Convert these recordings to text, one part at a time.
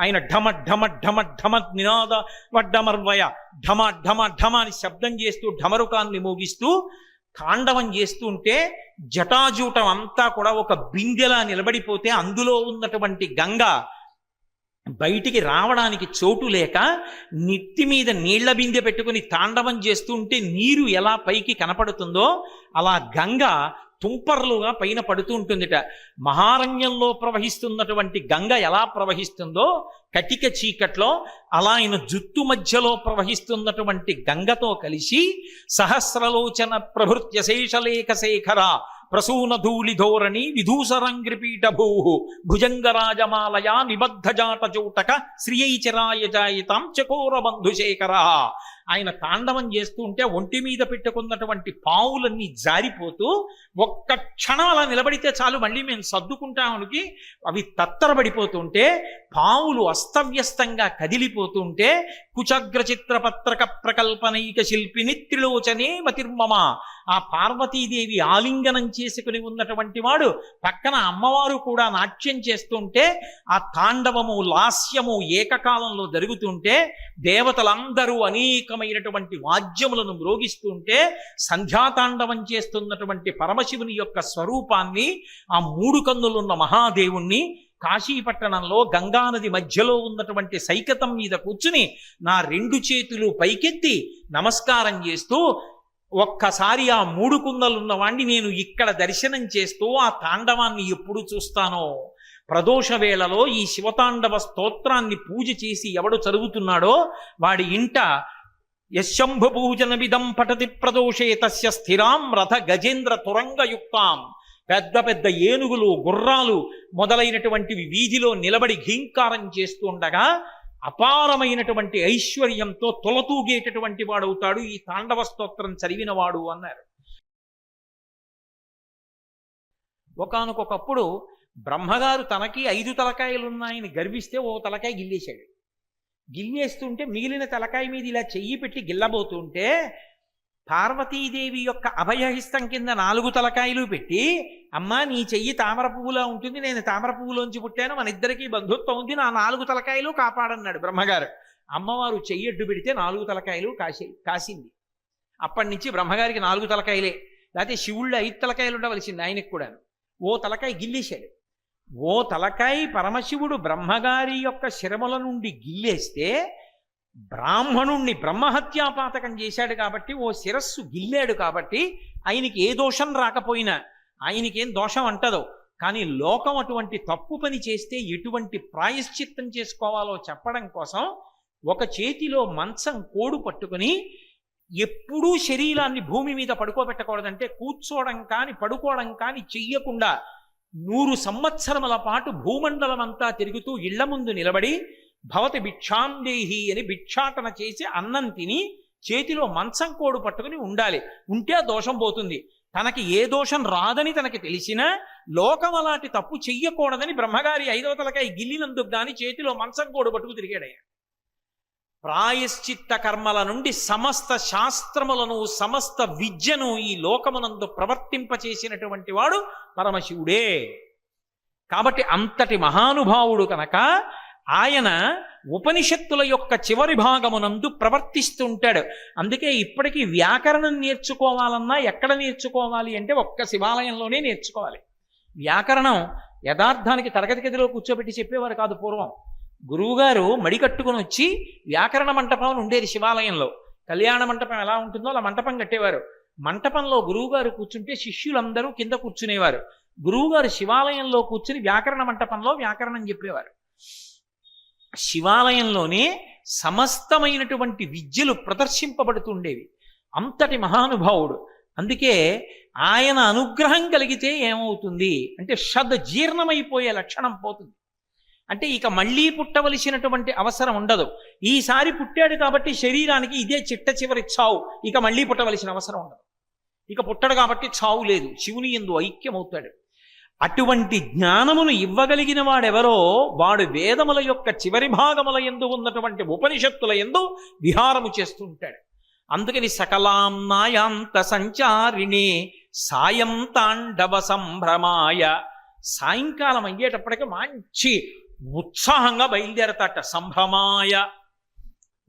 ఆయన ఢమ ఢమ ఢమ ఢమ నినాద వడ్డమర్వయ ఢమ ఢమ ఢమ అని శబ్దం చేస్తూ ఢమరుకాన్ని మోగిస్తూ తాండవం చేస్తూ ఉంటే జటాజూటం అంతా కూడా ఒక బిందెలా నిలబడిపోతే అందులో ఉన్నటువంటి గంగ బయటికి రావడానికి చోటు లేక నెత్తి మీద నీళ్ళ బిందె పెట్టుకుని తాండవం చేస్తూ ఉంటే నీరు ఎలా పైకి కనపడుతుందో అలా గంగ తుంపర్లుగా పైన పడుతూ ఉంటుందిట. మహారణ్యంలో ప్రవహిస్తున్నటువంటి గంగ ఎలా ప్రవహిస్తుందో కటిక చీకట్లో అలా ఆయన జుత్తు మధ్యలో ప్రవహిస్తున్నటువంటి గంగతో కలిసి సహస్రలోచన ప్రభృత్య శేషలేఖ శేఖర ప్రసూన ధూళి ధోరణి విధూసరంగ్రిపీఠ భూ భుజంగరాజమాలయ నిబద్ధ జాట జూటక శ్రీయైచరాయ జాయితాం చకోర బంధుశేఖర. ఆయన తాండవం చేస్తూ ఉంటే ఒంటి మీద పెట్టుకున్నటువంటి పావులన్నీ జారిపోతూ ఒక్క క్షణం అలా నిలబడితే చాలు మళ్ళీ మేము సర్దుకుంటామనికి అవి తత్తరబడిపోతుంటే పావులు అస్తవ్యస్తంగా కదిలిపోతుంటే కుచగ్ర చిత్రపత్రక ప్రకల్పనైక శిల్పిని త్రిలోచనే మతిర్మమ ఆ పార్వతీదేవి ఆలింగనం చేసుకుని ఉన్నటువంటి వాడు పక్కన అమ్మవారు కూడా నాట్యం చేస్తుంటే ఆ తాండవము లాస్యము ఏకకాలంలో జరుగుతుంటే దేవతలందరూ అనేకమైనటువంటి వాద్యములను మ్రోగిస్తుంటే సంధ్యాతాండవం చేస్తున్నటువంటి పరమశివుని యొక్క స్వరూపాన్ని ఆ మూడు కన్నులున్న మహాదేవుణ్ణి కాశీపట్టణంలో గంగానది మధ్యలో ఉన్నటువంటి సైకతం మీద కూర్చుని నా రెండు చేతులు పైకెత్తి నమస్కారం చేస్తూ ఒక్కసారి ఆ మూడు కుందలున్న వాణ్ణి నేను ఇక్కడ దర్శనం చేస్తూ ఆ తాండవాన్ని ఎప్పుడు చూస్తానో? ప్రదోష వేళలో ఈ శివతాండవ స్తోత్రాన్ని పూజ చేసి ఎవడు చదువుతున్నాడో వాడి ఇంట యశంభు పూజన విధం పటతి ప్రదోషే తస్య స్థిరాం రథ గజేంద్ర తురంగయుక్తాం. పెద్ద పెద్ద ఏనుగులు గుర్రాలు మొదలైనటువంటివి వీధిలో నిలబడి ఘీంకారం చేస్తూ ఉండగా అపారమైనటువంటి ఐశ్వర్యంతో తొలతూగేటటువంటి వాడవుతాడు. ఈ తాండవ స్తోత్రం చదివినవాడు అన్నారు. ఒకనకొకప్పుడు బ్రహ్మగారు తనకి ఐదు తలకాయలున్నాయని గర్విస్తే ఓ తలకాయ గిల్లేశాడు. గిల్లేస్తుంటే మిగిలిన తలకాయ మీద ఇలా చెయ్యి పెట్టి గిల్లబోతుంటే పార్వతీదేవి యొక్క అభయహిస్తం కింద నాలుగు తలకాయలు పెట్టి అమ్మా నీ చెయ్యి తామర పువ్వులా ఉంటుంది నేను తామర పువ్వులోంచి పుట్టాను మన ఇద్దరికీ బంధుత్వం ఉంది నా నాలుగు తలకాయలు కాపాడన్నాడు బ్రహ్మగారు. అమ్మవారు చెయ్యడ్డు పెడితే నాలుగు తలకాయలు కాసి కాసింది. అప్పటి నుంచి బ్రహ్మగారికి నాలుగు తలకాయలే. లేకపోతే శివుళ్ళు ఐదు తలకాయలు ఉండవలసింది ఆయనకు కూడా ఓ తలకాయ గిల్లేశాడు. ఓ తలకాయ పరమశివుడు బ్రహ్మగారి యొక్క శిరముల నుండి గిల్లేస్తే బ్రాహ్మణుణ్ణి బ్రహ్మహత్యాపాతకం చేశాడు కాబట్టి ఓ శిరస్సు గిల్లాడు కాబట్టి ఆయనకి ఏ దోషం రాకపోయినా ఆయనకేం దోషం అంటదో కానీ లోకం అటువంటి తప్పు పని చేస్తే ఎటువంటి ప్రాయశ్చిత్తం చేసుకోవాలో చెప్పడం కోసం ఒక చేతిలో మంచం కోడు పట్టుకుని ఎప్పుడూ శరీరాన్ని భూమి మీద పడుకోబెట్టకూడదంటే కూర్చోవడం కానీ పడుకోవడం కానీ చెయ్యకుండా నూరు సంవత్సరముల పాటు భూమండలం అంతా తిరుగుతూ ఇళ్ళ ముందు నిలబడి భవతి భిక్షాందేహి అని భిక్షాటన చేసి అన్నం తిని చేతిలో మంచం కోడు పట్టుకుని ఉండాలి. ఉంటే ఆ దోషం పోతుంది. తనకి ఏ దోషం రాదని తనకి తెలిసినా లోకం అలాంటి తప్పు చెయ్యకూడదని బ్రహ్మగారి ఐదవ తలకాయ గిల్లినందుకు గాని చేతిలో మంచం కోడు పట్టుకు తిరిగాడయ్య. ప్రాయశ్చిత్త కర్మల నుండి సమస్త శాస్త్రములను సమస్త విద్యను ఈ లోకమునందు ప్రవర్తింపచేసినటువంటి వాడు పరమశివుడే. కాబట్టి అంతటి మహానుభావుడు కనుక ఆయన ఉపనిషత్తుల యొక్క చివరి భాగమునందు ప్రవర్తిస్తుంటాడు. అందుకే ఇప్పటికీ వ్యాకరణం నేర్చుకోవాలన్నా ఎక్కడ నేర్చుకోవాలి అంటే ఒక్క శివాలయంలోనే నేర్చుకోవాలి. వ్యాకరణం యథార్థానికి తరగతి గదిలో కూర్చోబెట్టి చెప్పేవారు కాదు పూర్వం. గురువుగారు మడికట్టుకుని వచ్చి వ్యాకరణ మంటపం ఉండేది శివాలయంలో. కళ్యాణ మంటపం ఎలా ఉంటుందో అలా మంటపం కట్టేవారు. మంటపంలో గురువుగారు కూర్చుంటే శిష్యులందరూ కింద కూర్చునేవారు. గురువుగారు శివాలయంలో కూర్చుని వ్యాకరణ మంటపంలో వ్యాకరణం చెప్పేవారు. శివాలయంలోనే సమస్తమైనటువంటి విద్యలు ప్రదర్శింపబడుతుండేవి. అంతటి మహానుభావుడు. అందుకే ఆయన అనుగ్రహం కలిగితే ఏమవుతుంది? అంటే షద్ జీర్ణమైపోయే లక్షణం పోతుంది. అంటే ఇక మళ్ళీ పుట్టవలసినటువంటి అవసరం ఉండదు. ఈసారి పుట్టాడు కాబట్టి శరీరానికి ఇదే చిట్ట చివరి చావు. ఇక మళ్ళీ పుట్టవలసిన అవసరం ఉండదు. ఇక పుట్టడు కాబట్టి చావు లేదు. శివుని ఎందు ఐక్యమవుతాడు. అటువంటి జ్ఞానమును ఇవ్వగలిగిన వాడెవరో వాడు వేదముల యొక్క చివరి భాగముల ఎందు ఉన్నటువంటి ఉపనిషత్తుల ఎందు విహారము చేస్తుంటాడు అందుకని సకలాంనాయాంత సంచారిణి సాయం తాండవ సంభ్రమాయ. సాయంకాలం అయ్యేటప్పటికి మంచి ఉత్సాహంగా బయలుదేరతాట సంభ్రమాయ.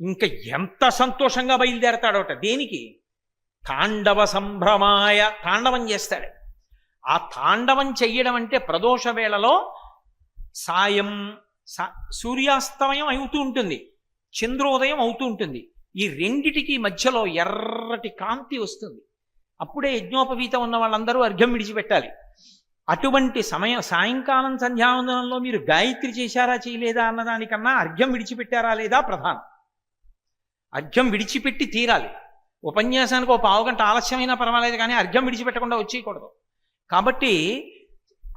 ఇంకా ఎంత సంతోషంగా బయలుదేరతాడోట? దేనికి? తాండవ సంభ్రమాయ. తాండవం చేస్తాడు. ఆ తాండవం చెయ్యడం అంటే ప్రదోష వేళలో సాయం సూర్యాస్తమయం అవుతూ ఉంటుంది చంద్రోదయం అవుతూ ఉంటుంది. ఈ రెండిటికి మధ్యలో ఎర్రటి కాంతి వస్తుంది. అప్పుడే యజ్ఞోపవీతం ఉన్న వాళ్ళందరూ అర్ఘ్యం విడిచిపెట్టాలి. అటువంటి సమయం సాయంకాలం సంధ్యావందనంలో మీరు గాయత్రి చేశారా చేయలేదా అన్నదానికన్నా అర్ఘ్యం విడిచిపెట్టారా లేదా ప్రధానం. అర్ఘ్యం విడిచిపెట్టి తీరాలి. ఉపన్యాసానికి ఒక పావుగంట ఆలస్యమైనా పర్వాలేదు కానీ అర్ఘ్యం విడిచిపెట్టకుండా వచ్చేయకూడదు. కాబట్టి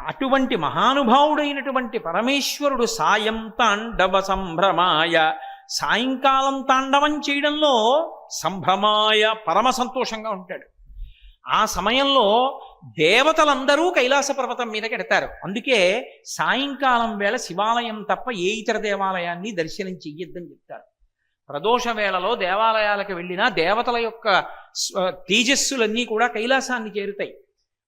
అటువంటి మహానుభావుడైనటువంటి పరమేశ్వరుడు సాయం తాండవ సంభ్రమాయ. సాయంకాలం తాండవం చేయడంలో సంభ్రమాయ పరమ సంతోషంగా ఉంటాడు. ఆ సమయంలో దేవతలందరూ కైలాస పర్వతం మీదకి ఎడతారు అందుకే సాయంకాలం వేళ శివాలయం తప్ప ఏ ఇతర దేవాలయాన్ని దర్శనం చెయ్యొద్దని చెప్తారు. ప్రదోష వేళలో దేవాలయాలకు వెళ్ళినా దేవతల యొక్క తేజస్సులన్నీ కూడా కైలాసాన్ని చేరుతాయి.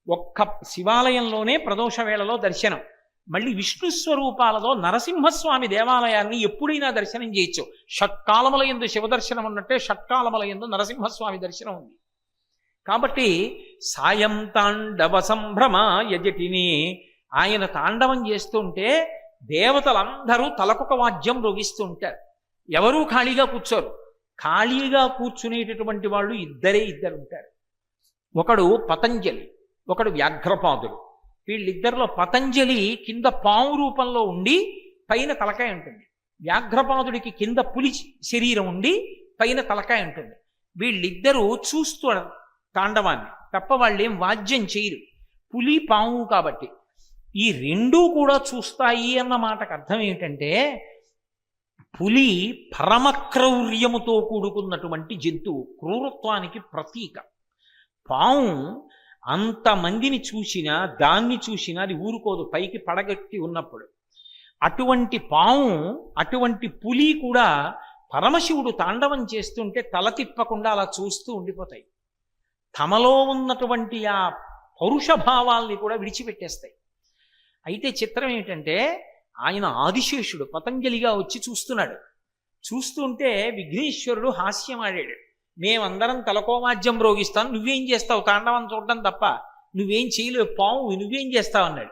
ఒక్క శివాలయంలోనే ప్రదోష వేళలో దర్శనం. మళ్ళీ విష్ణు స్వరూపాలలో నరసింహస్వామి దేవాలయాన్ని ఎప్పుడైనా దర్శనం చేయొచ్చు. షట్కాలముల ఎందు శివదర్శనం ఉన్నట్టే షట్కాలముల ఎందు నరసింహస్వామి దర్శనం ఉంది. కాబట్టి సాయం తాండవ సంభ్రమ యజటిని ఆయన తాండవం చేస్తుంటే దేవతలందరూ తలకొక వాద్యం రోగిస్తూ ఉంటారు. ఎవరూ ఖాళీగా కూర్చోరు. ఖాళీగా కూర్చునేటటువంటి వాళ్ళు ఇద్దరే ఇద్దరు ఉంటారు ఒకడు పతంజలి ఒకడు వ్యాఘ్రపాదుడు. వీళ్ళిద్దరిలో పతంజలి కింద పాము రూపంలో ఉండి పైన తలకాయ ఉంటుంది. వ్యాఘ్రపాదుడికి కింద పులి శరీరం ఉండి పైన తలకాయ ఉంటుంది. వీళ్ళిద్దరూ చూస్తూ తాండవాన్ని. తప్ప వాళ్ళేం వాద్యం చేయరు. పులి పాము కాబట్టి. ఈ రెండూ కూడా చూస్తాయి అన్న మాటకు అర్థం ఏమిటంటే పులి పరమక్రౌర్యముతో కూడుకున్నటువంటి జంతువు క్రూరత్వానికి ప్రతీక. పాము అంతమందిని చూసినా దాన్ని చూసినా అది ఊరుకోదు. పైకి పడగట్టి ఉన్నప్పుడు అటువంటి పాము అటువంటి పులి కూడా పరమశివుడు తాండవం చేస్తుంటే తల తిప్పకుండా అలా చూస్తూ ఉండిపోతాయి. తమలో ఉన్నటువంటి ఆ పౌరుష భావాల్ని కూడా విడిచిపెట్టేస్తాయి. అయితే చిత్రం ఏంటంటే ఆయన ఆదిశేషుడు పతంజలిగా వచ్చి చూస్తున్నాడు. చూస్తుంటే విఘ్నేశ్వరుడు హాస్యం ఆడాడు మేమందరం తలకోమాద్యం రోగిస్తాం. నువ్వేం చేస్తావు? తాండవం చూడడం తప్ప నువ్వేం చేయలేవు. పాము నువ్వేం చేస్తావు అన్నాడు.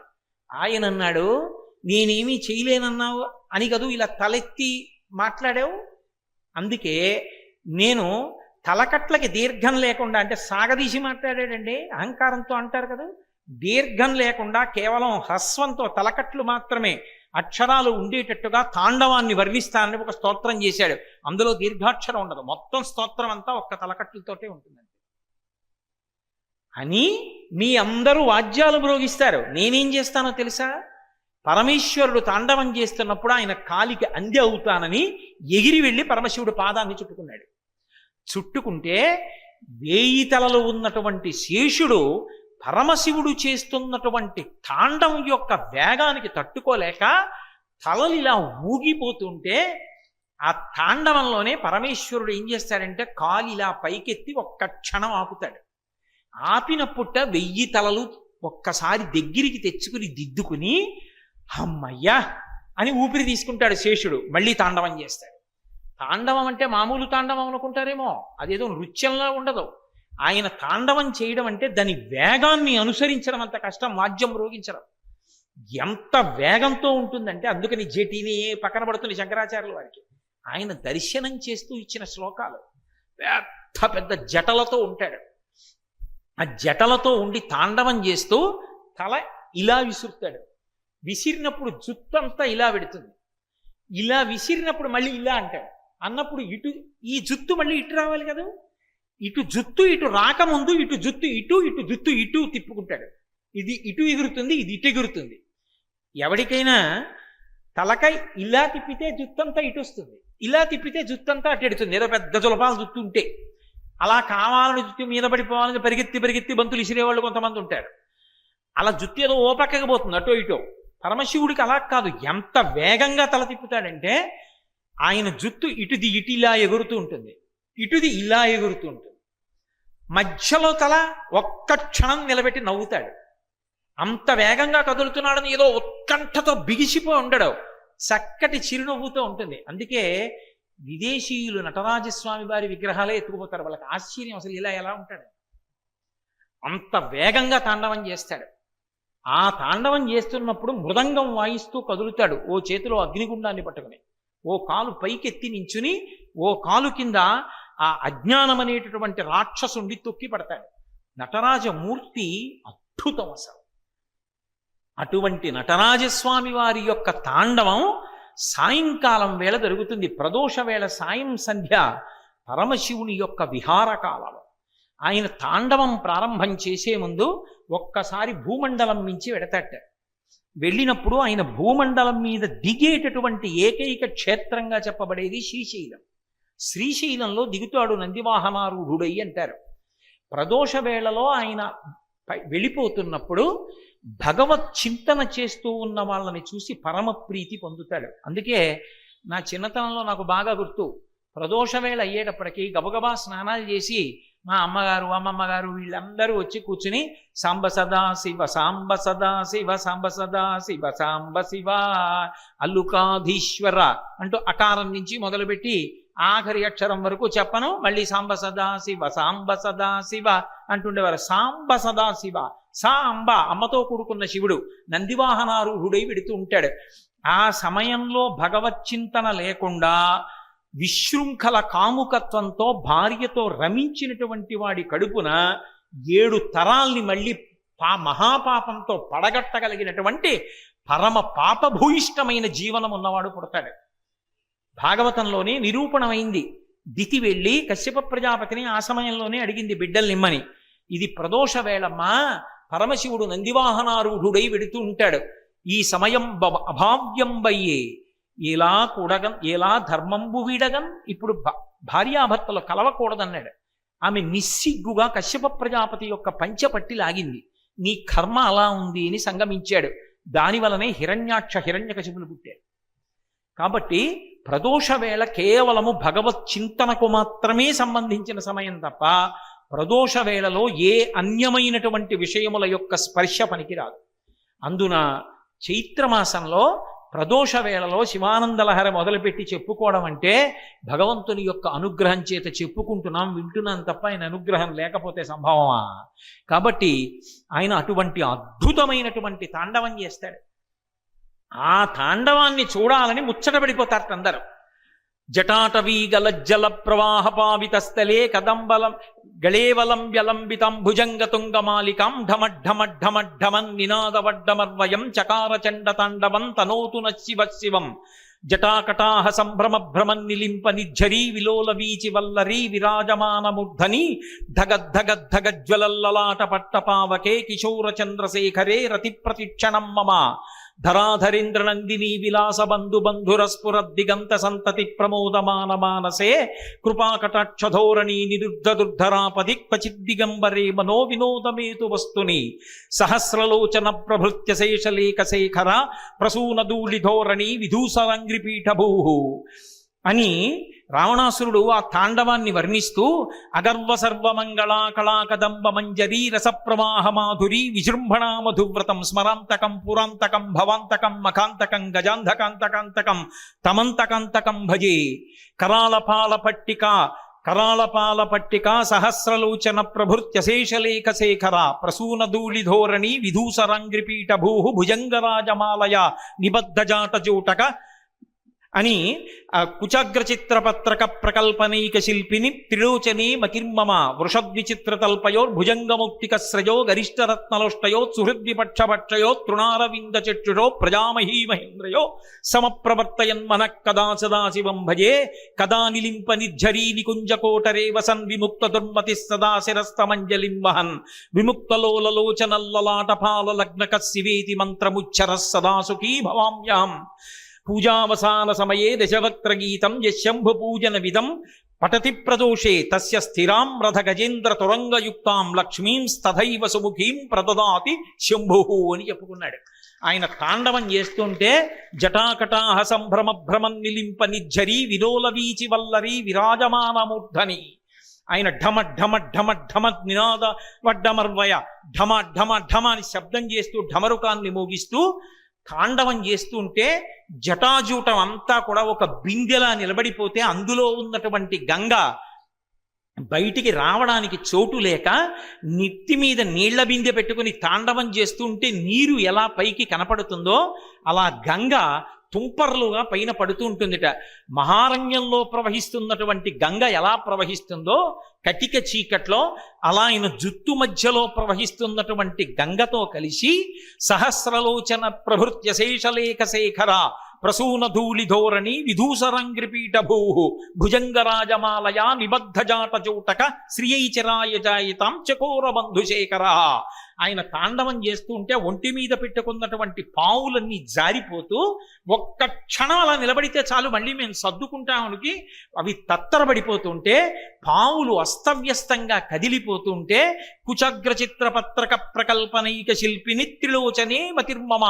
ఆయన అన్నాడు నేనేమీ చేయలేనన్నావు అని కదూ ఇలా తలెత్తి మాట్లాడావు? అందుకే నేను తలకట్లకి దీర్ఘం లేకుండా అంటే సాగదీసి మాట్లాడాడండి అహంకారంతో అంటారు కదా? దీర్ఘం లేకుండా కేవలం హ్రస్వంతో తలకట్లు మాత్రమే అక్షరాలు ఉండేటట్టుగా తాండవాన్ని వర్ణిస్తానని ఒక స్తోత్రం చేశాడు. అందులో దీర్ఘాక్షరం ఉండదు. మొత్తం స్తోత్రం అంతా ఒక్క తలకట్టులతోటే ఉంటుందండి. అని మీ అందరూ వాద్యాలు మ్రోగిస్తారు. నేనేం చేస్తానో తెలుసా? పరమేశ్వరుడు తాండవం చేస్తున్నప్పుడు ఆయన కాలికి అంది అవుతానని ఎగిరి వెళ్ళి పరమశివుడు పాదాన్ని చుట్టుకున్నాడు. చుట్టుకుంటే వేయి తలలు ఉన్నటువంటి శేషుడు పరమశివుడు చేస్తున్నటువంటి తాండం యొక్క వేగానికి తట్టుకోలేక తలలు ఇలా ఊగిపోతుంటే ఆ తాండవంలోనే పరమేశ్వరుడు ఏం చేస్తాడంటే కాలు ఇలా పైకెత్తి ఒక్క క్షణం ఆపుతాడు. ఆపినప్పుట వెయ్యి తలలు ఒక్కసారి దగ్గరికి తెచ్చుకుని దిద్దుకుని అమ్మయ్యా అని ఊపిరి తీసుకుంటాడు శేషుడు. మళ్ళీ తాండవం చేస్తాడు. తాండవం అంటే మామూలు తాండవం అనుకుంటారేమో. అదేదో నృత్యంలా ఉండదు. ఆయన తాండవం చేయడం అంటే దాని వేగాన్ని అనుసరించడం అంత కష్టం వాద్యం రోగించడం. ఎంత వేగంతో ఉంటుందంటే అందుకని జటిని పక్కన పడుతుంది శంకరాచార్యుల వారికి. ఆయన దర్శనం చేస్తూ ఇచ్చిన శ్లోకాలు. పెద్ద పెద్ద జటలతో ఉంటాడు. ఆ జటలతో ఉండి తాండవం చేస్తూ తల ఇలా విసురుతాడు. విసిరినప్పుడు జుత్తంతా ఇలా పెడుతుంది. ఇలా విసిరినప్పుడు మళ్ళీ ఇలా అంటాడు. అన్నప్పుడు ఇటు ఈ జుత్తు మళ్ళీ ఇటు రావాలి కదా? ఇటు జుత్తు ఇటు రాకముందు ఇటు జుత్తు ఇటు ఇటు జుత్తు ఇటు తిప్పుకుంటాడు. ఇది ఇటు ఎగురుతుంది ఇది ఇటు ఎగురుతుంది. ఎవరికైనా తలకాయ ఇలా తిప్పితే జుత్తంతా ఇటు వస్తుంది. ఇలా తిప్పితే జుత్తంతా అటు ఎడుతుంది ఏదో పెద్ద జులపాలు జుత్తు ఉంటే అలా కావాలని జుత్తు మీద పడిపోవాలని పరిగెత్తి పరిగెత్తి బంతులు ఇసిరేవాళ్ళు కొంతమంది ఉంటారు. అలా జుత్తు ఏదో ఓ పక్కకి పోతుంది అటో ఇటో. పరమశివుడికి అలా కాదు. ఎంత వేగంగా తల తిప్పుతాడంటే ఆయన జుత్తు ఇటుది ఇటిలా ఎగురుతూ ఉంటుంది. ఇటుది ఇలా ఎగురుతూ ఉంటుంది మధ్యలో తల ఒక్క క్షణం నిలబెట్టి నవ్వుతాడు. అంత వేగంగా కదులుతున్నాడని ఏదో ఉత్కంఠతో బిగిసిపోయి ఉండడు. చక్కటి చిరునవ్వుతో ఉంటుంది. అందుకే విదేశీయులు నటరాజస్వామి వారి విగ్రహాలే ఎత్తుకుపోతారు. వాళ్ళకి ఆశ్చర్యం అసలు ఇలా ఎలా ఉంటాడు. అంత వేగంగా తాండవం చేస్తాడు. ఆ తాండవం చేస్తున్నప్పుడు మృదంగం వాయిస్తూ కదులుతాడు ఓ చేతిలో అగ్నిగుండాన్ని పట్టుకుని. ఓ కాలు పైకెత్తి నించుని ఓ కాలు కింద ఆ అజ్ఞానం అనేటటువంటి రాక్షసుండి తొక్కి పడతాడు. నటరాజమూర్తి అద్భుతం అసలు. అటువంటి నటరాజస్వామి వారి యొక్క తాండవం సాయంకాలం వేళ జరుగుతుంది. ప్రదోష వేళ సాయం సంధ్య పరమశివుని యొక్క విహార కాలం ఆయన తాండవం ప్రారంభం చేసే ముందు ఒక్కసారి భూమండలం మించి వెడతాట వెళ్ళినప్పుడు ఆయన భూమండలం మీద దిగేటటువంటి ఏకైక క్షేత్రంగా చెప్పబడేది శ్రీశైలం. శ్రీశైలంలో దిగుతాడు నందివాహనారూఢుడై అంటారు. ప్రదోష వేళలో ఆయన పై- వెళ్ళిపోతున్నప్పుడు భగవత్ చింతన చేస్తూ ఉన్న వాళ్ళని చూసి పరమ ప్రీతి పొందుతాడు. అందుకే నా చిన్నతనంలో నాకు బాగా గుర్తు. ప్రదోష వేళ అయ్యేటప్పటికీ గబగబా స్నానాలు చేసి మా అమ్మగారు అమ్మమ్మగారు వీళ్ళందరూ వచ్చి కూర్చుని సాంబ సదా శివ సాంబ సదా శివ సాంబ సదా శివ సాంబ శివ అల్లుకాధీశ్వర అంటూ అకారం నుంచి మొదలుపెట్టి ఆఖరి అక్షరం వరకు చెప్పను. మళ్ళీ సాంబ సదాశివ సాంబ సదాశివ అంటుండేవారు. సాంబ సదాశివ సా అంబ అమ్మతో కూడుకున్న శివుడు నందివాహనారూఢుడై వెడుతూ ఉంటాడు. ఆ సమయంలో భగవత్ చింతన లేకుండా విశృంఖల కాముకత్వంతో భార్యతో రమించినటువంటి వాడి కడుపున ఏడు తరాల్ని మళ్ళీ పా మహాపాపంతో పడగట్టగలిగినటువంటి పరమ పాపభూయిష్టమైన జీవనం ఉన్నవాడు పుడతాడు. భాగవతంలోనే నిరూపణమైంది. దితి వెళ్ళి కశ్యప ప్రజాపతిని ఆ సమయంలోనే అడిగింది బిడ్డల్నిమ్మని ఇది ప్రదోష వేళమ్మా. పరమశివుడు నందివాహనారూఢుడై వెడుతూ ఉంటాడు. ఈ సమయం బ- అభావ్యంబయ్యే. ఎలా కూడగం ఎలా ధర్మంబు వీడగం? ఇప్పుడు భ- భార్యాభర్తలు కలవకూడదన్నాడు. ఆమె నిస్సిగ్గుగా కశ్యప ప్రజాపతి యొక్క పంచపట్టి లాగింది. నీ కర్మ అలా ఉంది అని సంగమించాడు. దానివలనే హిరణ్యాక్ష హిరణ్యకశిపులు పుట్టాడు కాబట్టి ప్రదోష వేళ కేవలము భగవత్ చింతనకు మాత్రమే సంబంధించిన సమయం తప్ప ప్రదోష వేళలో ఏ అన్యమైనటువంటి విషయముల యొక్క స్పర్శ పనికిరాదు. అందున చైత్రమాసంలో ప్రదోష వేళలో శివానందలహర మొదలుపెట్టి చెప్పుకోవడం అంటే భగవంతుని యొక్క అనుగ్రహం చేత చెప్పుకుంటున్నాం వింటున్నాం తప్ప ఆయన అనుగ్రహం లేకపోతే సంభవమా? కాబట్టి ఆయన అటువంటి అద్భుతమైనటువంటి తాండవం చేస్తాడు. ఆ తాండవాన్ని చూడాలని ముచ్చటపడిపోతారట అందరూ జటాటవీ గలజ్జల ప్రవాహ పావిత స్థలే కదంబలం గళేవలం వ్యలంబితం భుజంగతుంగమాలికాం ఢమఢమఢమఢమన్ నినాదవడ్డమర్వయం చకార చండ తాండవం తనోతు శివ శివం జటాకటాహ సంభ్రమ భ్రమం నిలింప నిఝరీ విలోల వీచి వల్లరీ విరాజమానమూర్ధని ధగద్ధగద్ధగజ్వలల్లలాట పట్టపావకే కిశోర చంద్రశేఖరే రతి ప్రతిక్షణం మమ. ధరాధరేంద్ర నందిని విలాస బంధు బంధుర స్ఫుర దిగంత సంతతి ప్రమోదమాన మానసే కృపాకటాక్షధోరణి నిరుద్ధ దుర్ధరాపది క్వచిద్దిగంబరే మనో వినోదమేతు వస్తుని సహస్రలోచన ప్రభృత్య శేషలేఖ శేఖర ప్రసూనదూళి ధోరణి విధూసరంగ్రిపీఠభూ అని రావణాసురుడు ఆ తాండవాన్ని వర్ణిస్తూ అగర్వ సర్వమంగళా కళాకదంబ మంజరీ రసప్రవాహ మాధురి విజృంభణా మధువ్రతం స్మరాంతకం పురాంతకం భవాంతకం మఖాంతకం గజాంధకాంతకాంతకం తమంతకాంతకం భజే కరాలపాల పట్టిక కరాళపాల పట్టిక సహస్రలోచన ప్రభృత్య శేషలేఖ శేఖర ప్రసూనధూళి ధోరణి విధూసరాంగ్రిపీఠ భూ భుజంగరాజమాలయ నిబద్ధజాట జూటక అని ఆ కుచాగ్ర చిత్రపత్రక ప్రకల్పనైక శిల్పిని త్రిలోచనీ మకిర్మమ వృషద్విచిత్రతల్పయో భుజంగముక్తిక శ్రయో గరిష్టరత్నలోష్టయో సుహృద్విపక్షపక్షయో తృణారవింద చక్షుషో ప్రజామహీ మహేంద్రయో సమప్రవర్తయన్ మన కదా సదాశివం భజే కదా నిలింప నిర్ఝరీ నికుంజకోటరే వసన్ విముక్త దుర్మతి సదా శిరస్తమంజలిం వహన్ విముక్తలోలలోచనల్లలాటపాల లగ్నక శివేతి మంత్రముచ్చర సదా సుఖీ భవామ్యాం పూజావసాన సమయే దశవక్త్రగీతం యశంభు పూజన విధం పటతి ప్రదోషే తస్య స్థిరాం రథ గజేంద్ర తురంగయుక్తాం లక్ష్మీం స్తథైవ సుముఖీం ప్రదదాతి శంభు అని చెప్పుకున్నాడు. ఆయన తాండవం చేస్తుంటే జటాకటాహ సంభ్రమ భ్రమం నిలింప నిజ్జరి విలోల వీచి వల్లరి విరాజమానమూర్ధని ఆయన ఢమ ఢమ ఢమ ఢమ నినాద వడ్డమర్వయ ఢమ ఢమ ఢమ అని శబ్దం చేస్తూ ఢమరుకాన్ని మోగిస్తూ తాండవం చేస్తుంటే జటాజూటం అంతా కూడా ఒక బిందెలా నిలబడిపోతే అందులో ఉన్నటువంటి గంగ బయటికి రావడానికి చోటు లేక నెత్తి మీద నీళ్ళ బిందె పెట్టుకుని తాండవం చేస్తుంటే నీరు ఎలా పైకి కనపడుతుందో అలా గంగ తుంపర్లుగా పైన పడుతూ ఉంటుందిట. మహారణ్యంలో ప్రవహిస్తున్నటువంటి గంగ ఎలా ప్రవహిస్తుందో కటిక చీకట్లో అలా ఆయన జుత్తు మధ్యలో ప్రవహిస్తున్నటువంటి గంగతో కలిసి సహస్రలోచన ప్రభృత్య శేషలేఖ శేఖర ప్రసూన ధూళి ధోరణి విధూసరంగ్రిపీఠ భూ భుజంగరాజమాలయా నిబద్ధ జాట చోటక శ్రీయైచరాయ జాయితాం చకోర బంధుశేఖర ఆయన తాండవం చేస్తూ ఉంటే ఒంటి మీద పెట్టుకున్నటువంటి పావులన్నీ జారిపోతూ ఒక్క క్షణం అలా నిలబడితే చాలు మళ్ళీ మేము సర్దుకుంటామనికి అవి తత్తరబడిపోతుంటే పావులు అస్తవ్యస్తంగా కదిలిపోతుంటే కుచగ్ర చిత్రపత్రక ప్రకల్పనైక శిల్పిని త్రిలోచనే మతిర్మమ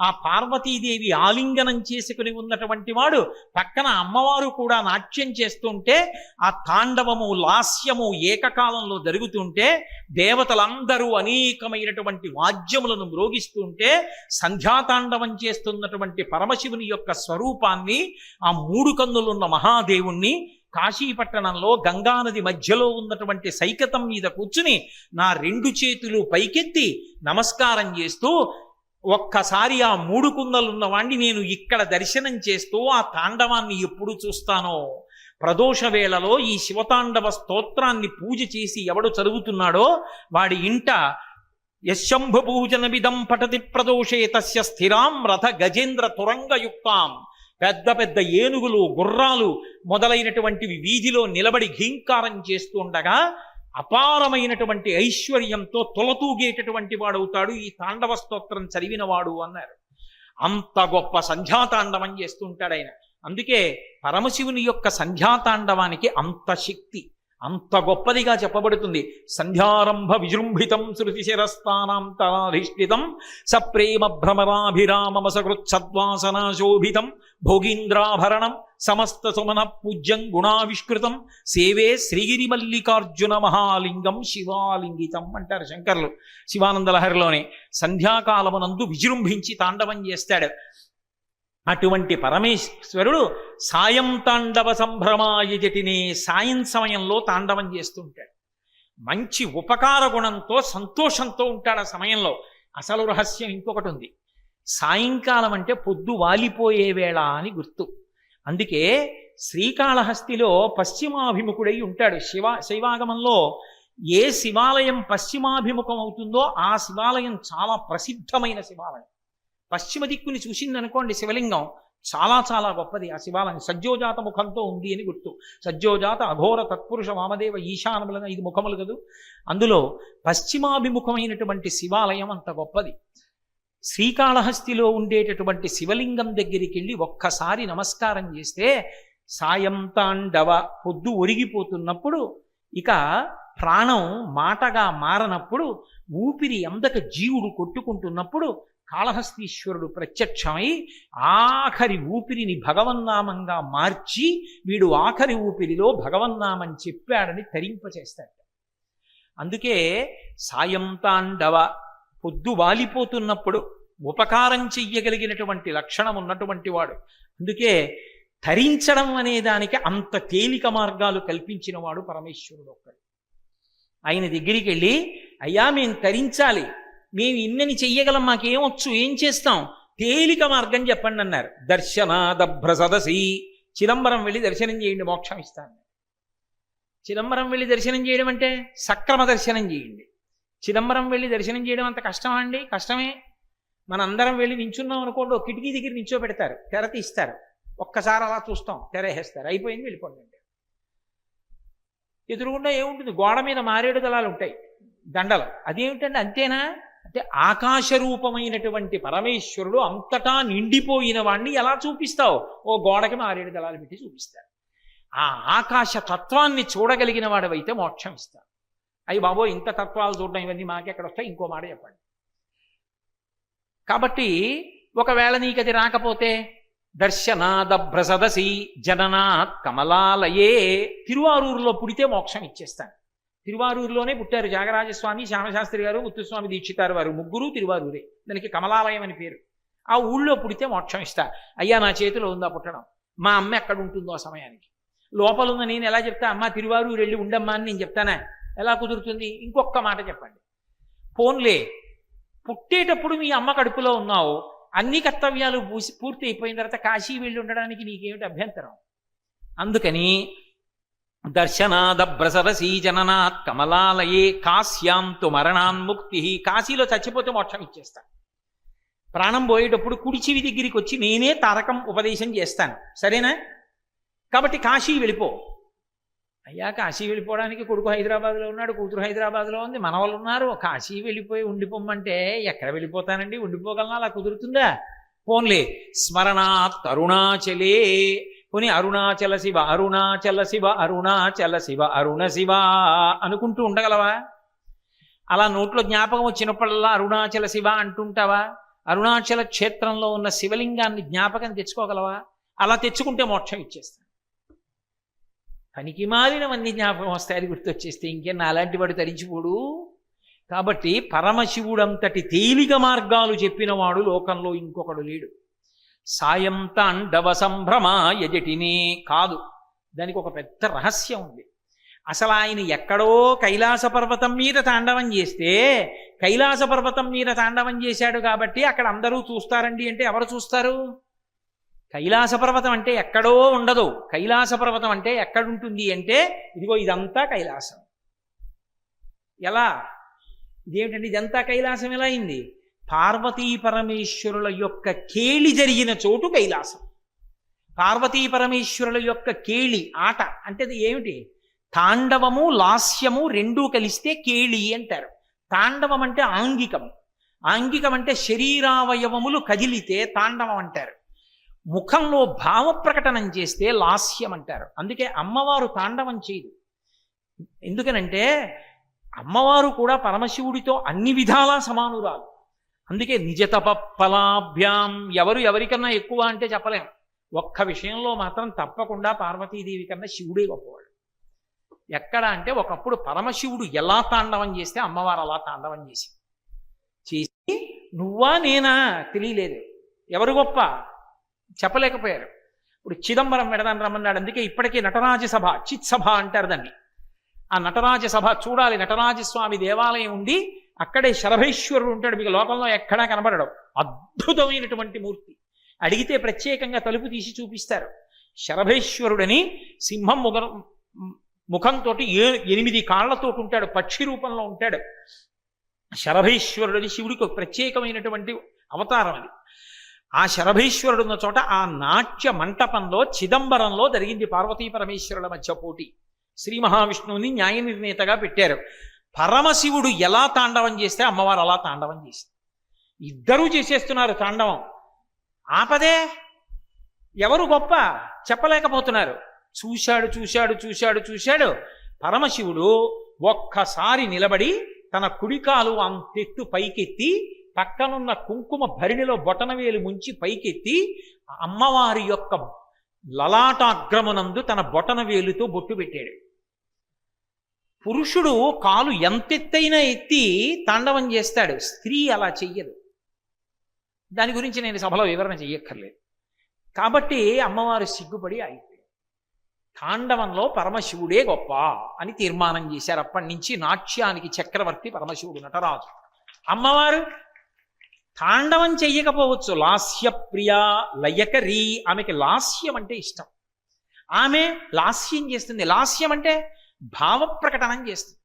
ఆ పార్వతీదేవి ఆలింగనం చేసుకుని ఉన్నటువంటి వాడు పక్కన అమ్మవారు కూడా నాట్యం చేస్తుంటే ఆ తాండవము లాస్యము ఏకకాలంలో జరుగుతుంటే దేవతలందరూ అనేకమైనటువంటి వాద్యములను మ్రోగిస్తుంటే సంధ్యాతాండవం చేస్తున్నటువంటి పరమశివుని యొక్క స్వరూపాన్ని ఆ మూడు కన్నులున్న మహాదేవుణ్ణి కాశీపట్టణంలో గంగానది మధ్యలో ఉన్నటువంటి సైకతం మీద కూర్చుని నా రెండు చేతులు పైకెత్తి నమస్కారం చేస్తూ ఒక్కసారి ఆ మూడు కుందలున్నవాణ్ణి నేను ఇక్కడ దర్శనం చేస్తూ ఆ తాండవాన్ని ఎప్పుడు చూస్తానో? ప్రదోష వేళలో ఈ శివతాండవ స్తోత్రాన్ని పూజ చేసి ఎవడు చదువుతున్నాడో వాడి ఇంట యశంభు పూజన విధం పటతి ప్రదోషే తస్య స్థిరాం రథ గజేంద్ర తురంగయుక్తాం. పెద్ద పెద్ద ఏనుగులు గుర్రాలు మొదలైనటువంటివి వీధిలో నిలబడి ఘీంకారం చేస్తుండగా అపారమైనటువంటి ఐశ్వర్యంతో తొలతూగేటటువంటి వాడవుతాడు. ఈ తాండవ స్తోత్రం చదివినవాడు అన్నారు. అంత గొప్ప సంధ్యాతాండవం చేస్తుంటాడు ఆయన. అందుకే పరమశివుని యొక్క సంధ్యాతాండవానికి అంత శక్తి. అంత గొప్పదిగా చెప్పబడుతుంది. సంధ్యారంభ విజృంభితం శృతి శిరస్థానాంతరాధిష్ఠితం సప్రేమ భ్రమరాభిరామమ సకృత్సద్వాసనాశోభితం భోగీంద్రాభరణం సమస్త సుమన పూజ్యం గుణావిష్కృతం సేవే శ్రీగిరి మల్లికార్జున మహాలింగం శివాలింగితం అంటారు శంకర్లు శివానంద లహరిలోనే సంధ్యాకాలమునందు విజృంభించి తాండవం చేస్తాడు. అటువంటి పరమేశ్వరుడు సాయం తాండవ సంభ్రమాయజటిని సాయం సమయంలో తాండవం చేస్తుంటాడు మంచి ఉపకార గుణంతో సంతోషంతో ఉంటాడు ఆ సమయంలో. అసలు రహస్యం ఇంకొకటి ఉంది. సాయంకాలం అంటే పొద్దు వాలిపోయే వేళ అని గుర్తు. అందుకే శ్రీకాళహస్తిలో పశ్చిమాభిముఖుడై ఉంటాడు. శివ శైవాగమంలో ఏ శివాలయం పశ్చిమాభిముఖం అవుతుందో ఆ శివాలయం చాలా ప్రసిద్ధమైన శివాలయం. పశ్చిమ దిక్కుని చూసిందనుకోండి శివలింగం. చాలా చాలా గొప్పది. ఆ శివాలయం సజ్జోజాత ముఖంతో ఉంది అని గుర్తు. సజ్జోజాత అఘోర తత్పురుష వామదేవ ఈశానములను ఐదు ముఖములు కదూ? అందులో పశ్చిమాభిముఖమైనటువంటి శివాలయం అంత గొప్పది. శ్రీకాళహస్తిలో ఉండేటటువంటి శివలింగం దగ్గరికి వెళ్ళి ఒక్కసారి నమస్కారం చేస్తే సాయం తాండవ పొద్దు ఒరిగిపోతున్నప్పుడు ఇక ప్రాణం మాటగా మారనప్పుడు ఊపిరి అందక జీవుడు కొట్టుకుంటున్నప్పుడు కాళహస్తీశ్వరుడు ప్రత్యక్షమై ఆఖరి ఊపిరిని భగవన్నామంగా మార్చి వీడు ఆఖరి ఊపిరిలో భగవన్నామం చెప్పాడని తరింపచేస్తాడు. అందుకే సాయం తాండవ పొద్దు వాలిపోతున్నప్పుడు ఉపకారం చెయ్యగలిగినటువంటి లక్షణం ఉన్నటువంటి వాడు. అందుకే ధరించడం అనే దానికి అంత తేలిక మార్గాలు కల్పించిన వాడు పరమేశ్వరుడు ఒక్కడు. ఆయన దగ్గరికి వెళ్ళి అయ్యా మేము తరించాలి. మేము ఇన్నని చెయ్యగలం మాకేమొచ్చు ఏం చేస్తాం? తేలిక మార్గం చెప్పండి అన్నారు. దర్శనాదభ్ర సదసి చిదంబరం వెళ్ళి దర్శనం చేయండి మోక్షం ఇస్తాను. చిదంబరం వెళ్ళి దర్శనం చేయడం అంటే సక్రమ దర్శనం చేయండి. చిదంబరం వెళ్ళి దర్శనం చేయడం అంత కష్టమా అండి? కష్టమే. మనందరం వెళ్ళి నించున్నాం అనుకోండి ఒక కిటికీ దగ్గర నించో పెడతారు తెర తీస్తారు. ఒక్కసారి అలా చూస్తాం తెరేసేస్తారు అయిపోయింది వెళ్ళిపోండి ఎదురుగుండా ఏముంటుంది? గోడ మీద మారేడు దళాలు ఉంటాయి దండలు. అదేమిటండి? అంతేనా? అంటే ఆకాశ రూపమైనటువంటి పరమేశ్వరుడు అంతటా నిండిపోయిన వాణ్ణి ఎలా చూపిస్తావు? ఓ గోడకి మారేడు దళాలు పెట్టి చూపిస్తారు ఆ ఆకాశ తత్వాన్ని చూడగలిగిన వాడవైతే మోక్షం ఇస్తారు అయ్యి బాబో ఇంత తత్వాలు చూడడం ఇవన్నీ మాకెక్కడ వస్తాయి ఇంకో మాట చెప్పండి. కాబట్టి ఒకవేళ నీకు అది రాకపోతే దర్శనాద సదసి జననాత్ కమలాలయే తిరువారూరులో పుడితే మోక్షం ఇచ్చేస్తాను తిరువారూరులోనే పుట్టారు. త్యాగరాజస్వామి శ్యామశాస్త్రి గారు ముత్తుస్వామి దీక్షితారు వారు. ముగ్గురు తిరువారూరే. దానికి కమలాలయం అని పేరు. ఆ ఊళ్ళో పుడితే మోక్షం ఇస్తా. అయ్యా నా చేతిలో ఉందా పుట్టడం? మా అమ్మ ఎక్కడ ఉంటుందో ఆ సమయానికి. లోపల ఉన్న నేను ఎలా చెప్తా? అమ్మ తిరువారూరు వెళ్ళి ఉండమ్మా అని నేను చెప్తానా? ఎలా కుదురుతుంది? ఇంకొక మాట చెప్పండి. ఫోన్లే పుట్టేటప్పుడు మీ అమ్మ కడుపులో ఉన్నావు. అన్ని కర్తవ్యాలు పూసి పూర్తి అయిపోయిన తర్వాత కాశీ వెళ్ళి ఉండడానికి నీకేమిటి అభ్యంతరం? అందుకని దర్శనాదభ్రసరసీ జననాత్ కమలాలయే కాశ్యాంతు మరణాన్ముక్తి కాశీలో చచ్చిపోతే మోక్షం ఇచ్చేస్తాను. ప్రాణం పోయేటప్పుడు కుడిచివి దగ్గరికి వచ్చి నేనే తారకం ఉపదేశం చేస్తాను. సరేనా? కాబట్టి కాశీ వెళ్ళిపో. అయ్యా కాశీ వెళ్ళిపోవడానికి కొడుకు హైదరాబాద్లో ఉన్నాడు కూతురు హైదరాబాద్లో ఉంది మనవాళ్ళు ఉన్నారు. కాశీ వెళ్ళిపోయి ఉండిపోమ్మంటే ఎక్కడ వెళ్ళిపోతానండి? ఉండిపోగలనా? అలా కుదురుతుందా? పోన్లే. స్మరణాత్ అరుణాచలే. పోనీ అరుణాచల శివ అరుణాచల శివ అరుణాచల శివ అరుణ శివ అనుకుంటూ ఉండగలవా? అలా నోట్లో జ్ఞాపకం వచ్చినప్పుడల్లా అరుణాచల శివ అంటుంటావా? అరుణాచల క్షేత్రంలో ఉన్న శివలింగాన్ని జ్ఞాపకం తెచ్చుకోగలవా? అలా తెచ్చుకుంటే మోక్షం ఇచ్చేస్తాను పనికి మాలినవన్నీ జ్ఞాపకం వస్తాయి అది గుర్తొచ్చేస్తే ఇంకేం అలాంటి వాడు తరించిపోడు. కాబట్టి పరమశివుడంతటి తేలిక మార్గాలు చెప్పినవాడు లోకంలో ఇంకొకడు లేడు. సాయం తాండవ సంభ్రమ యజటినే కాదు. దానికి ఒక పెద్ద రహస్యం ఉంది. అసలు ఆయన ఎక్కడో కైలాస పర్వతం మీద తాండవం చేస్తే కైలాస పర్వతం మీద తాండవం చేశాడు కాబట్టి అక్కడ అందరూ చూస్తారండి అంటే ఎవరు చూస్తారు? కైలాస పర్వతం అంటే ఎక్కడో ఉండదు. కైలాస పర్వతం అంటే ఎక్కడుంటుంది అంటే ఇదిగో ఇదంతా కైలాసం. ఎలా? ఇదేమిటండి? ఇదంతా కైలాసం ఎలా అయింది? పార్వతీ పరమేశ్వరుల యొక్క కేళి జరిగిన చోటు కైలాసం. పార్వతీ పరమేశ్వరుల యొక్క కేళి ఆట అంటే అది ఏమిటి? తాండవము లాస్యము రెండూ కలిస్తే కేళి అంటారు. తాండవం అంటే ఆంగికం. ఆంగికం అంటే శరీరావయవములు కదిలితే తాండవం అంటారు. ముఖంలో భావ ప్రకటనం చేస్తే లాస్యం అంటారు. అందుకే అమ్మవారు తాండవం చేయదు. ఎందుకనంటే అమ్మవారు కూడా పరమశివుడితో అన్ని విధాలా సమానురాలు. అందుకే నిజతప ఫలాభ్యాం ఎవరు ఎవరికన్నా ఎక్కువ అంటే చెప్పలేం. ఒక్క విషయంలో మాత్రం తప్పకుండా పార్వతీదేవి కన్నా శివుడే గొప్పవాడు. ఎక్కడ అంటే ఒకప్పుడు పరమశివుడు ఎలా తాండవం చేస్తే అమ్మవారు అలా తాండవం చేసి చేసి నువ్వా నేనా తెలియలేదు. ఎవరు గొప్ప? చెప్పలేకపోయారు. ఇప్పుడు చిదంబరం వెడదాన్ని రమ్మన్నాడు. అందుకే ఇప్పటికీ నటరాజ సభ చిత్ సభ అంటారు దాన్ని. ఆ నటరాజ సభ చూడాలి. నటరాజస్వామి దేవాలయం ఉండి అక్కడే శరభేశ్వరుడు ఉంటాడు మీకు లోకంలో ఎక్కడా కనబడడం. అద్భుతమైనటువంటి మూర్తి. అడిగితే ప్రత్యేకంగా తలుపు తీసి చూపిస్తారు. శరభేశ్వరుడని సింహం ముగ ముఖంతో ఏ ఎనిమిది కాళ్ళతో ఉంటాడు పక్షి రూపంలో ఉంటాడు. శరభేశ్వరుడని శివుడికి ఒక ప్రత్యేకమైనటువంటి అవతారం అది. ఆ శరభేశ్వరుడు ఉన్న చోట ఆ నాట్య మంటపంలో చిదంబరంలో జరిగింది పార్వతీ పరమేశ్వరుల మధ్య పోటీ. శ్రీ మహావిష్ణువుని న్యాయ నిర్ణేతగా పెట్టారు. పరమశివుడు ఎలా తాండవం చేస్తే అమ్మవారు అలా తాండవం చేసింది. ఇద్దరూ చేసేస్తున్నారు తాండవం. ఆపదే. ఎవరు గొప్ప? చెప్పలేకపోతున్నారు. చూశాడు చూశాడు చూశాడు చూశాడు. పరమశివుడు ఒక్కసారి నిలబడి తన కుడికాలు అంతెత్తు పైకెత్తి పక్కనున్న కుంకుమ భరిణిలో బొటనవేలు ముంచి పైకెత్తి అమ్మవారి యొక్క లలాటాగ్రమునందు తన బొటనవేలుతో బొట్టు పెట్టాడు. పురుషుడు కాలు ఎంతెత్తైనా ఎత్తి తాండవం చేస్తాడు. స్త్రీ అలా చెయ్యదు. దాని గురించి నేను సభలో వివరణ చెయ్యక్కర్లేదు. కాబట్టి అమ్మవారు సిగ్గుపడి అయిపోయింది తాండవంలో పరమశివుడే గొప్ప అని తీర్మానం చేశారు. అప్పటి నుంచి నాట్యానికి చక్రవర్తి పరమశివుడు నటరాజు. అమ్మవారు తాండవం చెయ్యకపోవచ్చు. లాస్యప్రియ లయకరి. ఆమెకి లాస్యం అంటే ఇష్టం. ఆమె లాస్యం చేస్తుంది. లాస్యం అంటే భావప్రకటనం చేస్తుంది.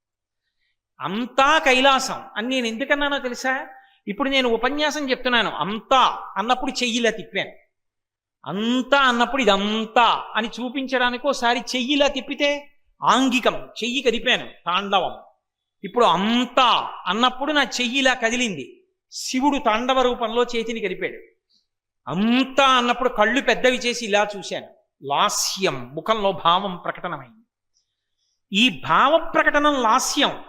అంతా కైలాసం. అని నేను ఎందుకన్నానో తెలుసా? ఇప్పుడు నేను ఉపన్యాసం చెప్తున్నాను. అంతా అన్నప్పుడు చెయ్యిలా తిప్పాను. అంతా అన్నప్పుడు ఇదంతా అని చూపించడానికి ఒకసారి చెయ్యిలా తిప్పితే ఆంగికం చెయ్యి కదిపాను తాండవం. ఇప్పుడు అంతా అన్నప్పుడు నా చెయ్యిలా కదిలింది. శివుడు తాండవ రూపంలో చేతిని కదిపాడు. అంతా అన్నప్పుడు కళ్ళు పెద్దవి చేసి ఇలా చూశాను. లాస్యం ముఖంలో భావం ప్రకటనమైంది. ఈ భావ ప్రకటనం లాస్యం.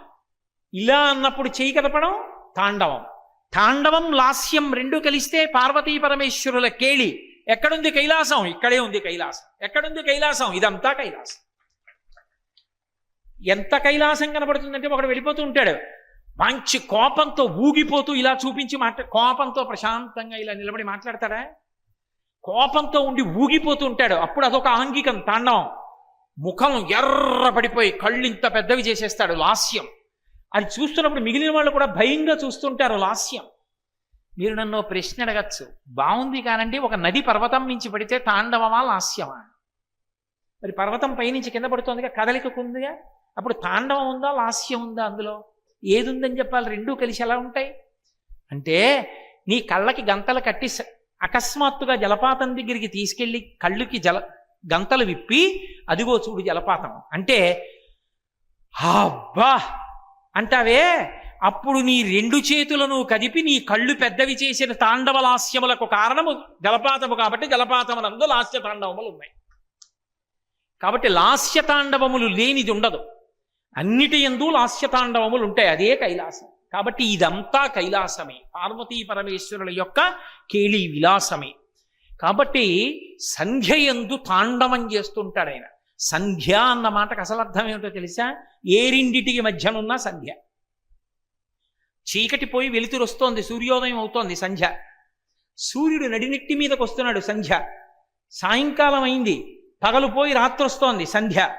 ఇలా అన్నప్పుడు చేయి కదపడం? తాండవం. తాండవం లాస్యం రెండు కలిస్తే పార్వతీ పరమేశ్వరుల కేళి. ఎక్కడుంది కైలాసం? ఇక్కడే ఉంది కైలాసం. ఎక్కడుంది కైలాసం? ఇదంతా కైలాసం. ఎంత కైలాసం కనబడుతుందంటే ఒకడు వెళ్ళిపోతూ ఉంటాడు. మంచి కోపంతో ఊగిపోతూ ఇలా చూపించి మాట్లా కోపంతో ప్రశాంతంగా ఇలా నిలబడి మాట్లాడతాడా? కోపంతో ఉండి ఊగిపోతూ ఉంటాడు. అప్పుడు అదొక ఆంగికం తాండవం. ముఖం ఎర్ర పడిపోయి కళ్ళు ఇంత పెద్దవి చేసేస్తాడు లాస్యం. అది చూస్తున్నప్పుడు మిగిలిన వాళ్ళు కూడా భయంగా చూస్తుంటారు లాస్యం. మీరు నన్ను ప్రశ్న అడగచ్చు. బాగుంది కానండి ఒక నది పర్వతం నుంచి పడితే తాండవమా లాస్యమా? మరి పర్వతం పైనుంచి కింద పడుతోందిగా కదలికకు ఉందిగా అప్పుడు తాండవం ఉందా లాస్యం ఉందా అందులో? ఏది ఉందని చెప్పాలి రెండూ కలిసి ఎలా ఉంటాయి? అంటే నీ కళ్ళకి గంతలు కట్టి అకస్మాత్తుగా జలపాతం దగ్గరికి తీసుకెళ్ళి కళ్ళుకి జల గంతలు విప్పి అదిగో చూడు జలపాతం. అంటే అబ్బా! అంటావే అప్పుడు నీ రెండు చేతులను కదిపి నీ కళ్ళు పెద్దవి చేసిన తాండవ లాస్యములకు కారణము జలపాతము కాబట్టి జలపాతమునందు లాస్య తాండవములు ఉన్నాయి. కాబట్టి లాస్య తాండవములు లేనిది ఉండదు. అన్నిటి ఎందు లాస్య తాండవములు ఉంటాయి. అదే కైలాసం. కాబట్టి ఇదంతా కైలాసమే. పార్వతీ పరమేశ్వరుల యొక్క కేళి విలాసమే. కాబట్టి సంధ్య ఎందు తాండవం చేస్తుంటాడు ఆయన. సంధ్య అన్న మాటకు అసలు అర్థం ఏమిటో తెలుసా? ఏ రెండిటికి మధ్యనున్న సంధ్య. చీకటి పోయి వెలుతురు వస్తోంది సూర్యోదయం అవుతోంది సంధ్య. సూర్యుడు నడినెట్టి మీదకు వస్తున్నాడు సంధ్య. సాయంకాలం అయింది పగలుపోయి రాత్రి వస్తోంది సంధ్య.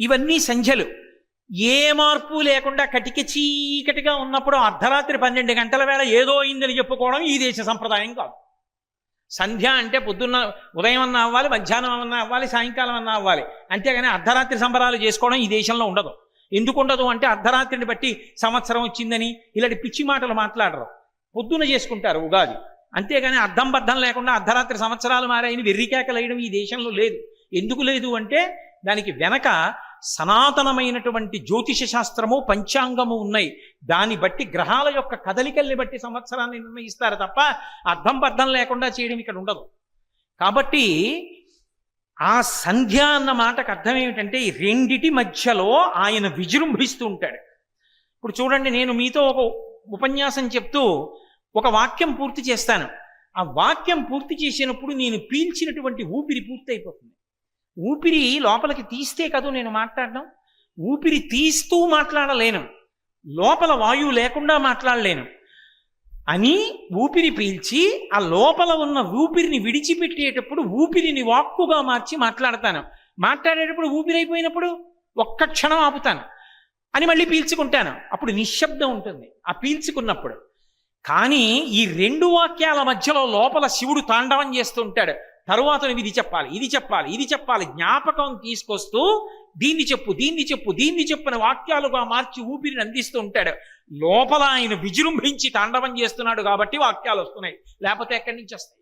ఇవన్నీ సంధ్యలు. ఏ మార్పు లేకుండా కటిక చీకటిగా ఉన్నప్పుడు అర్ధరాత్రి పన్నెండు గంటల వేళ ఏదో అయిందని చెప్పుకోవడం ఈ దేశ సంప్రదాయం కాదు. సంధ్య అంటే పొద్దున్న ఉదయం అన్నా అవ్వాలి మధ్యాహ్నం అన్నా అవ్వాలి సాయంకాలం అన్నా అవ్వాలి. అంతేగాని అర్ధరాత్రి సంబరాలు చేసుకోవడం ఈ దేశంలో ఉండదు. ఎందుకు ఉండదు అంటే అర్ధరాత్రిని బట్టి సంవత్సరం వచ్చిందని ఇలాంటి పిచ్చి మాటలు మాట్లాడరు. పొద్దున చేసుకుంటారు ఉగాది. అంతేగాని అర్థం బద్ధం లేకుండా అర్ధరాత్రి సంవత్సరాలు మారాయని వెర్రికేకలేయడం ఈ దేశంలో లేదు. ఎందుకు లేదు అంటే దానికి వెనక సనాతనమైనటువంటి జ్యోతిష శాస్త్రము పంచాంగము ఉన్నాయి. దాన్ని బట్టి గ్రహాల యొక్క కదలికల్ని బట్టి సంవత్సరాన్ని నిర్ణయిస్తారు తప్ప అర్థం బద్ధం లేకుండా చేయడం ఇక్కడ ఉండదు. కాబట్టి ఆ సంధ్య అన్న మాటకు అర్థం ఏమిటంటే ఈ రెండిటి మధ్యలో ఆయన విజృంభిస్తూ ఉంటాడు. ఇప్పుడు చూడండి నేను మీతో ఒక ఉపన్యాసం చెప్తూ ఒక వాక్యం పూర్తి చేస్తాను. ఆ వాక్యం పూర్తి చేసినప్పుడు నేను పీల్చినటువంటి ఊపిరి పూర్తి అయిపోతుంది ఊపిరి లోపలికి తీస్తే కదూ నేను మాట్లాడడం? ఊపిరి తీస్తూ మాట్లాడలేను. లోపల వాయువు లేకుండా మాట్లాడలేను. అని ఊపిరి పీల్చి ఆ లోపల ఉన్న ఊపిరిని విడిచిపెట్టేటప్పుడు ఊపిరిని వాక్కుగా మార్చి మాట్లాడతాను. మాట్లాడేటప్పుడు ఊపిరి అయిపోయినప్పుడు ఒక్క క్షణం ఆపుతాను. అని మళ్ళీ పీల్చుకుంటాను. అప్పుడు నిశ్శబ్దం ఉంటుంది. ఆ పీల్చుకున్నప్పుడు. కానీ ఈ రెండు వాక్యాల మధ్యలో లోపల శివుడు తాండవం చేస్తూ ఉంటాడు. తరువాత నువ్వు ఇది చెప్పాలి ఇది చెప్పాలి ఇది చెప్పాలి. జ్ఞాపకం తీసుకొస్తూ దీన్ని చెప్పు దీన్ని చెప్పు దీన్ని చెప్పిన వాక్యాలుగా మార్చి ఊపిరిని అందిస్తూ ఉంటాడు. లోపల ఆయన విజృంభించి తాండవం చేస్తున్నాడు కాబట్టి వాక్యాలు వస్తున్నాయి. లేకపోతే ఎక్కడి నుంచి వస్తాయి?